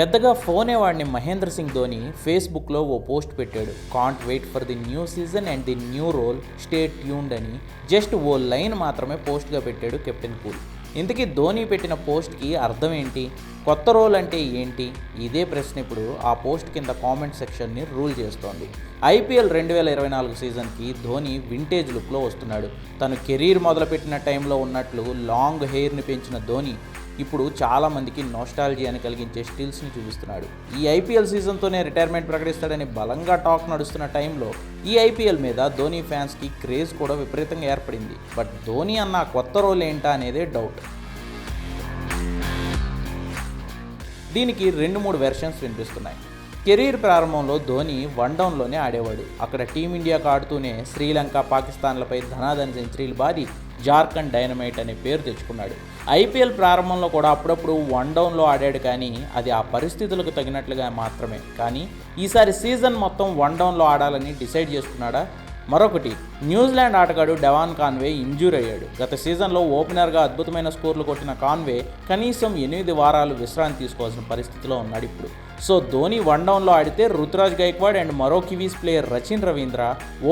పెద్దగా ఫోనే వాడిని మహేంద్ర సింగ్ ధోని ఫేస్బుక్లో ఓ పోస్ట్ పెట్టాడు. Can't wait for the new season and the new role stay tuned అని. జస్ట్ ఓ లైన్ మాత్రమే పోస్ట్గా పెట్టాడు కెప్టెన్ కూల్. ఇంతకీ ధోని పెట్టిన పోస్ట్కి అర్థం ఏంటి? కొత్త రోల్ అంటే ఏంటి? ఇదే ప్రశ్న ఇప్పుడు ఆ పోస్ట్ కింద కామెంట్ సెక్షన్ని రూల్ చేస్తోంది. ఐపీఎల్ రెండు వేల ఇరవై నాలుగు సీజన్కి ధోని వింటేజ్ లుక్లో వస్తున్నాడు. తను కెరీర్ మొదలుపెట్టిన టైంలో ఉన్నట్లు లాంగ్ హెయిర్ని పెంచిన ధోని ఇప్పుడు చాలామందికి నోస్టాలజీని కలిగించే స్టిల్స్ని చూపిస్తున్నాడు. ఈ ఐపీఎల్ సీజన్తోనే రిటైర్మెంట్ ప్రకటిస్తాడని బలంగా టాక్ నడుస్తున్న టైంలో ఈ ఐపీఎల్ మీద ధోని ఫ్యాన్స్కి క్రేజ్ కూడా విపరీతంగా ఏర్పడింది. బట్ ధోని అన్న కొత్త రోల్ ఏంటా అనేదే డౌట్ దీనికి రెండు మూడు వెర్షన్స్ వినిపిస్తున్నాయి. కెరీర్ ప్రారంభంలో ధోని వన్ డౌన్లోనే ఆడేవాడు. అక్కడ టీమిండియాకు ఆడుతూనే శ్రీలంక పాకిస్తాన్లపై ధనాధన సెంచరీలు బాది జార్ఖండ్ డైనమైట్ అనే పేరు తెచ్చుకున్నాడు. ఐపీఎల్ ప్రారంభంలో కూడా అప్పుడప్పుడు వన్ డౌన్లో ఆడాడు కానీ అది ఆ పరిస్థితులకు తగినట్లుగా మాత్రమే. కానీ ఈసారి సీజన్ మొత్తం వన్ డౌన్లో ఆడాలని డిసైడ్ చేసుకున్నాడా? మరొకటి న్యూజిలాండ్ ఆటగాడు డెవాన్ కాన్వే ఇంజూర్ అయ్యాడు. గత సీజన్లో ఓపెనర్గా అద్భుతమైన స్కోర్లు కొట్టిన కాన్వే కనీసం ఎనిమిది వారాలు విశ్రాంతి తీసుకోవాల్సిన పరిస్థితిలో ఉన్నాడు ఇప్పుడు. సో ధోని వన్ డౌన్లో ఆడితే రుతురాజ్ గైక్వాడ్ అండ్ మరో కివీస్ ప్లేయర్ రచిన్ రవీంద్ర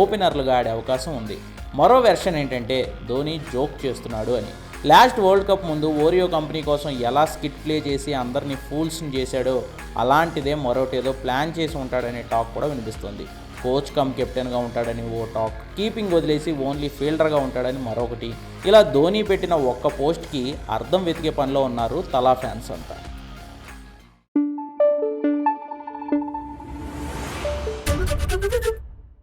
ఓపెనర్లుగా ఆడే అవకాశం ఉంది. మరో వెర్షన్ ఏంటంటే ధోని జోక్ చేస్తున్నాడు అని. లాస్ట్ వరల్డ్ కప్ ముందు ఓరియో కంపెనీ కోసం ఎలా స్కిట్ ప్లే చేసి అందరినీ ఫూల్స్ని చేశాడో అలాంటిదే మరోటేదో ప్లాన్ చేసి ఉంటాడనే టాక్ కూడా వినిపిస్తుంది. కోచ్ కమ్ కెప్టెన్గా ఉంటాడని ఓ టాక్ కీపింగ్ వదిలేసి ఓన్లీ ఫీల్డర్గా ఉంటాడని మరొకటి ఇలా ధోని పెట్టిన ఒక్క పోస్ట్కి అర్థం వెతికే పనిలో ఉన్నారు తలా ఫ్యాన్స్ అంతా